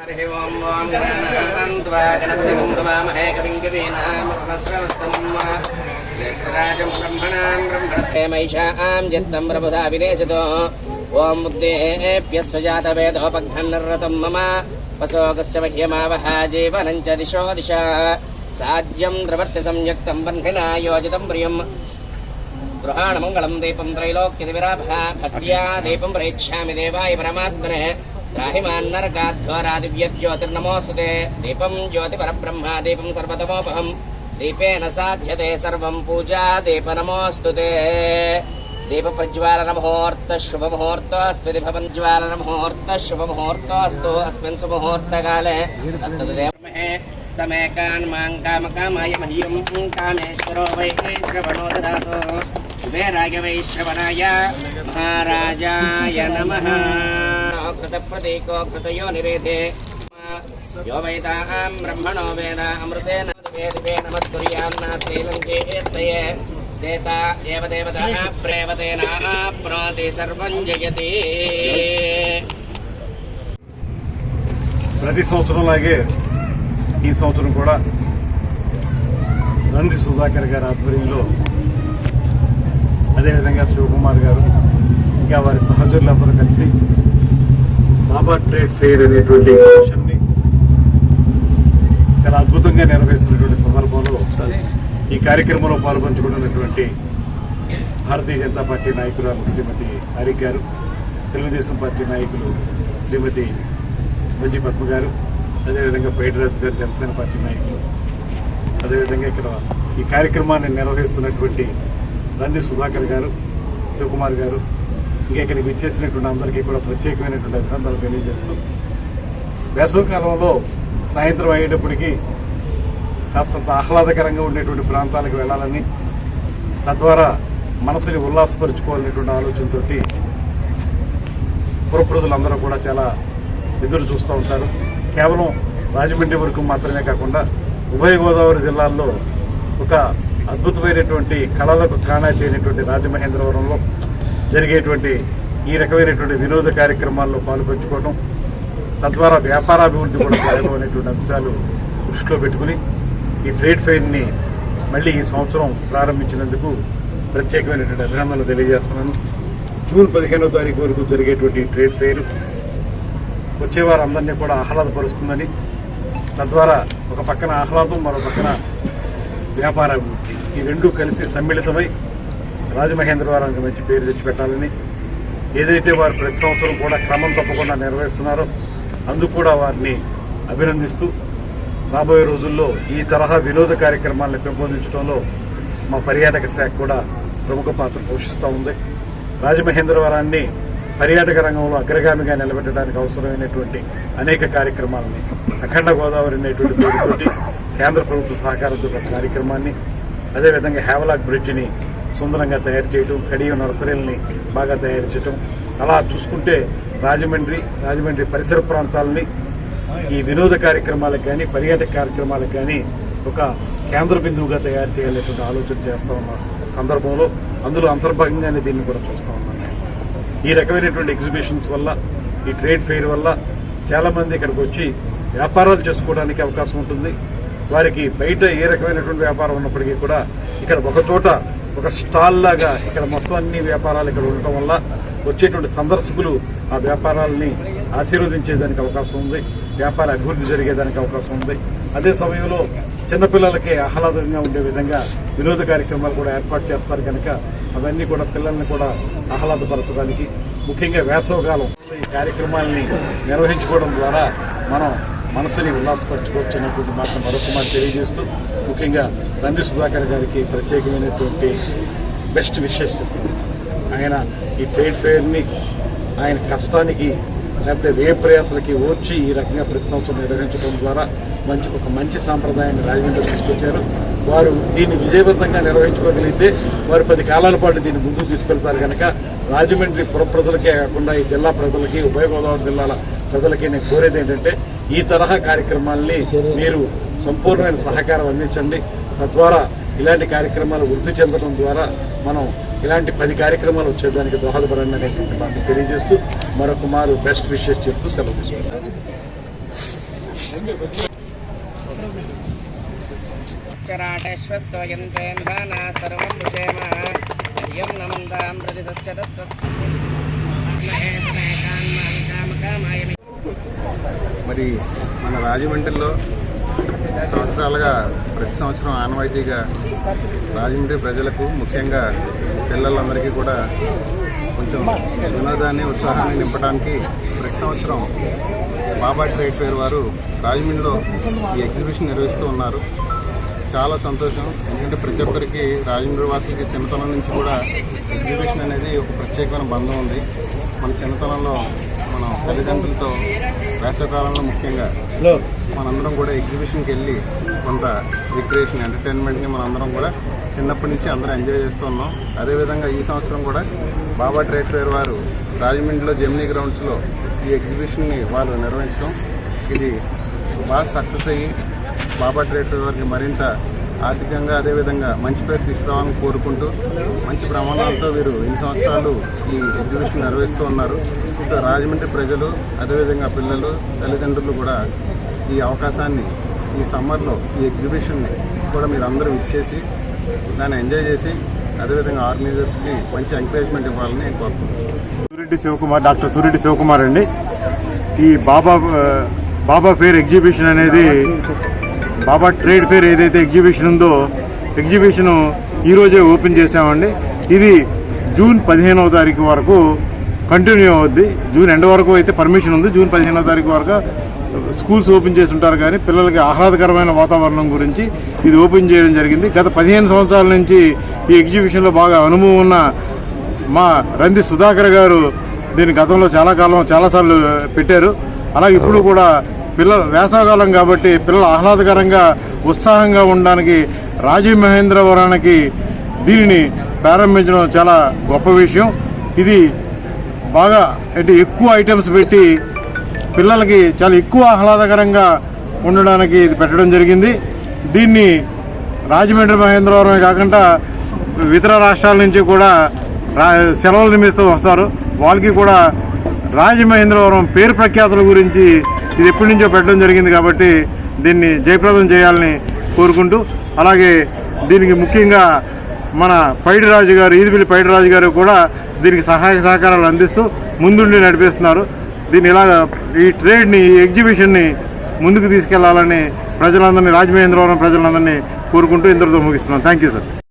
हरिः ओं ॐ गणान्त्वा गणपतिं समामहे कविं कवीनामस्रवस्तमम् ज्येष्ठराजं ब्रह्मणां ब्रह्मणस्ते महिषां जत्तं प्रबुधा विनेशतो ॐ बुद्धेऽप्यस्वजातवेदोपघ्नन्नरतं मम वसोगश्च मह्यमावह जीवनं च दिशो दिशा साज्यं द्रवर्ति संयुक्तं बन्धिना योजितं प्रियम् गृहाणमङ्गलं दीपं त्रैलोक्यदिविराभः भक्त्या दीपं प्रयच्छामि देवाय परमात्मने राहिमान्नरकाध्वरादिव्यज्योतिर्नमोऽस्तुते दीपं ज्योतिपरब्रह्म दीपं सर्वतमोपहं दीपेन साध्यते सर्वं पूजा दीप नमोस्तु ते। दीपप्रज्वालनमुहूर्तशुभमुहूर्तोऽस्तु दीपपज्वालनमुहूर्तशुभमुहूर्तोऽस्तु अस्मिन् सुमुहूर्तकाले तत्तदेवमहे समे कान्माङ्कामकामायमह्यं कामेश्वरो वै श्रवणो ददातु। वै राघवैश्रवणाय महाराजाय नमः। कृतप्रतीको कृतयो निवेदे यो वेदाः ब्रह्मणो वेद अमृतेन वेदवे नमस्कुर्यां नास्ति लङ्केतये देता देवदेवतः प्रेवतेनाप्नोति सर्वं जयति ప్రతి సంవత్సరంలాగే ఈ సంవత్సరం కూడా నంది సుధాకర్ గారి ఆధ్వర్యంలో అదేవిధంగా శివకుమార్ గారు ఇంకా వారి సహచరులందరూ కలిసి హార్బర్ ట్రేడ్ ఫెయిర్ అనేటువంటి ఎగ్జిబిషన్ని చాలా అద్భుతంగా నిర్వహిస్తున్నటువంటి సందర్భంలో ఈ కార్యక్రమంలో పాల్పంచుకున్నటువంటి భారతీయ జనతా పార్టీ నాయకురాలు శ్రీమతి హరిక్ గారు తెలుగుదేశం పార్టీ నాయకులు శ్రీమతి మజీ పద్మ గారు అదేవిధంగా పైడరాజు గారు జనసేన పార్టీ నాయకులు. అదేవిధంగా ఇక్కడ ఈ కార్యక్రమాన్ని నిర్వహిస్తున్నటువంటి నంది సుధాకర్ గారు శివకుమార్ గారు ఇంకా ఇక్కడికి విచ్చేసినటువంటి అందరికీ కూడా ప్రత్యేకమైనటువంటి అభినందనలు తెలియజేస్తూ వేసవికాలంలో సాయంత్రం అయ్యేటప్పటికీ కాస్తంత ఆహ్లాదకరంగా ఉండేటువంటి ప్రాంతాలకు వెళ్ళాలని తద్వారా మనసుని ఉల్లాసపరుచుకోవాలనేటువంటి ఆలోచనతో పురప్రజలందరూ కూడా చాలా ఎదురు చూస్తూ ఉంటారు. కేవలం రాజమండ్రి వరకు మాత్రమే కాకుండా ఉభయ గోదావరి జిల్లాల్లో ఒక అద్భుతమైనటువంటి కళలకు కాణా చేయనటువంటి రాజమహేంద్రవరంలో జరిగేటువంటి ఈ రకమైనటువంటి వినోద కార్యక్రమాల్లో పాల్పంచుకోవడం తద్వారా వ్యాపారాభివృద్ధి కూడా జరగడం అనేటువంటి అంశాలు దృష్టిలో పెట్టుకుని ఈ ట్రేడ్ ఫెయిర్ని మళ్ళీ ఈ సంవత్సరం ప్రారంభించినందుకు ప్రత్యేకమైనటువంటి అభినందనలు తెలియజేస్తున్నాను. జూన్ పదిహేనో తారీఖు వరకు జరిగేటువంటి ట్రేడ్ ఫెయిర్ వచ్చేవారు అందరినీ కూడా ఆహ్లాదపరుస్తుందని తద్వారా ఒక పక్కన ఆహ్లాదం మరో పక్కన వ్యాపార అభివృద్ధి ఈ రెండు కలిసి సమ్మిళితమై రాజమహేంద్రవరానికి మంచి పేరు తెచ్చిపెట్టాలని ఏదైతే వారు ప్రతి సంవత్సరం కూడా క్రమం తప్పకుండా నిర్వహిస్తున్నారో అందుకు కూడా వారిని అభినందిస్తూ రాబోయే రోజుల్లో ఈ తరహా వినోద కార్యక్రమాలను పెంపొందించడంలో మా పర్యాటక శాఖ కూడా ప్రముఖ పాత్ర పోషిస్తూ ఉంది. రాజమహేంద్రవరాన్ని పర్యాటక రంగంలో అగ్రగామిగా నిలబెట్టడానికి అవసరమైనటువంటి అనేక కార్యక్రమాలని అఖండ గోదావరి అనేటువంటి పేరుతోటి కేంద్ర ప్రభుత్వ సహకారంతో కార్యక్రమాన్ని అదేవిధంగా హ్యావలాక్ బ్రిడ్జిని సుందరంగా తయారు చేయటం కడియ నర్సరీలని బాగా తయారు చేయటం అలా చూసుకుంటే రాజమండ్రి రాజమండ్రి పరిసర ప్రాంతాలని ఈ వినోద కార్యక్రమాలకు కానీ పర్యాటక కార్యక్రమాలకు కానీ ఒక కేంద్ర బిందువుగా తయారు చేయాలనేటువంటి ఆలోచన చేస్తూ ఉన్న సందర్భంలో అందులో అంతర్భాగంగానే దీన్ని కూడా చూస్తూ ఉన్నాను. ఈ రకమైనటువంటి ఎగ్జిబిషన్స్ వల్ల ఈ ట్రేడ్ ఫెయిర్ వల్ల చాలామంది ఇక్కడికి వచ్చి వ్యాపారాలు చేసుకోవడానికి అవకాశం ఉంటుంది. వారికి బయట ఏ రకమైనటువంటి వ్యాపారం ఉన్నప్పటికీ కూడా ఇక్కడ ఒక చోట ఒక స్టాల్ లాగా ఇక్కడ మొత్తం అన్ని వ్యాపారాలు ఇక్కడ ఉండటం వల్ల వచ్చేటువంటి సందర్శకులు ఆ వ్యాపారాలని ఆశీర్వదించేదానికి అవకాశం ఉంది. వ్యాపార అభివృద్ధి జరిగేదానికి అవకాశం ఉంది. అదే సమయంలో చిన్నపిల్లలకి ఆహ్లాదంగా ఉండే విధంగా వినోద కార్యక్రమాలు కూడా ఏర్పాటు చేస్తారు కనుక అవన్నీ కూడా పిల్లల్ని కూడా ఆహ్లాదపరచడానికి ముఖ్యంగా వేసవకాలం ఈ కార్యక్రమాలని నిర్వహించుకోవడం ద్వారా మనం మనసుని ఉల్లాసపరచుకోవచ్చు అనేటువంటి మాట మరొక మాట తెలియజేస్తూ ముఖ్యంగా నంది సుధాకర్ గారికి ప్రత్యేకమైనటువంటి బెస్ట్ విషెస్ చెప్తాను ఆయన ఈ ట్రేడ్ ఫెయిర్ని ఆయన కష్టానికి లేకపోతే వ్యయ ప్రయాసాలకి ఓర్చి ఈ రకంగా ప్రతి సంవత్సరం నిర్వహించడం ద్వారా మంచి ఒక మంచి సాంప్రదాయాన్ని రాజమండ్రి తీసుకొచ్చారు. వారు దీన్ని విజయవంతంగా నిర్వహించుకోగలిగితే వారు పది కాలాల పాటు దీన్ని ముందుకు తీసుకెళ్తారు కనుక రాజమండ్రి పుర ప్రజలకే కాకుండా ఈ జిల్లా ప్రజలకి ఉభయ గోదావరి జిల్లాల ప్రజలకి నేను కోరేది ఏంటంటే ఈ తరహా కార్యక్రమాల్ని మీరు సంపూర్ణమైన సహకారం అందించండి. తద్వారా ఇలాంటి కార్యక్రమాలు వృద్ధి చెందడం ద్వారా మనం ఇలాంటి పది కార్యక్రమాలు వచ్చేదానికి దోహదపడండి అనేటువంటి మాకు తెలియజేస్తూ మరొక మారు బెస్ట్ విషెస్ చెప్తూ సెలవు తీసుకుంటాం మరి మన రాజమండ్రిలో సంవత్సరాలుగా ప్రతి సంవత్సరం ఆనవాయితీగా రాజమండ్రి ప్రజలకు ముఖ్యంగా పిల్లలందరికీ కూడా కొంచెం వినోదాన్ని ఉత్సాహాన్ని నింపడానికి ప్రతి సంవత్సరం బాబా ట్రేడ్ ఫేర్ వారు రాజమండ్రిలో ఈ ఎగ్జిబిషన్ నిర్వహిస్తూ ఉన్నారు. చాలా సంతోషం. ఎందుకంటే ప్రతి ఒక్కరికి రాజమండ్రి వాసులకి చిన్నతనం నుంచి కూడా ఎగ్జిబిషన్ అనేది ఒక ప్రత్యేకమైన బంధం ఉంది. మన చిన్నతనంలో మనం తల్లిదండ్రులతో వేసవకాలంలో ముఖ్యంగా మనందరం కూడా ఎగ్జిబిషన్కి వెళ్ళి కొంత రిక్రియేషన్ ఎంటర్టైన్మెంట్ని మనందరం కూడా చిన్నప్పటి నుంచి అందరం ఎంజాయ్ చేస్తున్నాం అదేవిధంగా ఈ సంవత్సరం కూడా బాబా ట్రేడ్ ఫేర్ వారు రాజమండ్రిలో జెమినీ గ్రౌండ్స్లో ఈ ఎగ్జిబిషన్ని వాళ్ళు నిర్వహించడం. ఇది బాగా సక్సెస్ అయ్యి బాబా ట్రేడ్ ఫేర్ వారికి మరింత ఆర్థికంగా అదేవిధంగా మంచి పేరు తీసుకురావాలని కోరుకుంటూ మంచి ప్రమాణాలతో వీరు ఎన్ని సంవత్సరాలు ఈ ఎగ్జిబిషన్ నిర్వహిస్తూ ఉన్నారు. సో రాజమండ్రి ప్రజలు అదేవిధంగా పిల్లలు తల్లిదండ్రులు కూడా ఈ అవకాశాన్ని ఈ సమ్మర్లో ఈ ఎగ్జిబిషన్ని కూడా మీరు అందరూ ఇచ్చేసి దాన్ని ఎంజాయ్ చేసి అదేవిధంగా ఆర్గనైజర్స్కి మంచి ఎంకరేజ్మెంట్ ఇవ్వాలని నేను కోరుకుంటున్నాను. సూర్యరెడ్డి శివకుమార్ డాక్టర్ సూర్యరెడ్డి శివకుమార్ అండి. ఈ బాబా బాబా ఫేర్ ఎగ్జిబిషన్ అనేది బాబా ట్రేడ్ ఫేర్ ఏదైతే ఎగ్జిబిషన్ ఉందో ఎగ్జిబిషన్ ఈరోజే ఓపెన్ చేసామండి ఇది జూన్ పదిహేనవ తారీఖు వరకు కంటిన్యూ అవుద్ది. జూన్ ఎండ్ వరకు అయితే పర్మిషన్ ఉంది. జూన్ పదిహేనవ తారీఖు వరకు స్కూల్స్ ఓపెన్ చేసి ఉంటారు కానీ పిల్లలకి ఆహ్లాదకరమైన వాతావరణం గురించి ఇది ఓపెన్ చేయడం జరిగింది. గత పదిహేను సంవత్సరాల నుంచి ఈ ఎగ్జిబిషన్లో బాగా అనుభవం ఉన్న మా రంది సుధాకర్ గారు దీని గతంలో చాలా కాలం చాలాసార్లు పెట్టారు. అలాగే ఇప్పుడు కూడా పిల్లల వేసవకాలం కాబట్టి పిల్లలు ఆహ్లాదకరంగా ఉత్సాహంగా ఉండడానికి రాజీవ్ మహేంద్రవరానికి దీనిని ప్రారంభించడం చాలా గొప్ప విషయం. ఇది బాగా అంటే ఎక్కువ ఐటమ్స్ పెట్టి పిల్లలకి చాలా ఎక్కువ ఆహ్లాదకరంగా ఉండడానికి ఇది పెట్టడం జరిగింది. దీన్ని రాజమండ్రి మహేంద్రవరమే కాకుండా ఇతర రాష్ట్రాల నుంచి కూడా రా సెలవుల నిమిత్తం వస్తారు. వాళ్ళకి కూడా రాజమహేంద్రవరం పేరు ప్రఖ్యాతుల గురించి ఇది ఎప్పటి నుంచో పెట్టడం జరిగింది కాబట్టి దీన్ని జయప్రదం చేయాలని కోరుకుంటూ అలాగే దీనికి ముఖ్యంగా మన పైడి రాజు గారు ఈదిపిల్లి పైడి రాజు గారు కూడా దీనికి సహాయ సహకారాలు అందిస్తూ ముందుండి నడిపిస్తున్నారు. దీన్ని ఇలాగ ఈ ట్రేడ్ని ఈ ఎగ్జిబిషన్ని ముందుకు తీసుకెళ్ళాలని ప్రజలందరినీ రాజమహేంద్రవరం ప్రజలందరినీ కోరుకుంటూ ఇంతటితో ముగిస్తున్నాను. Thank you sir.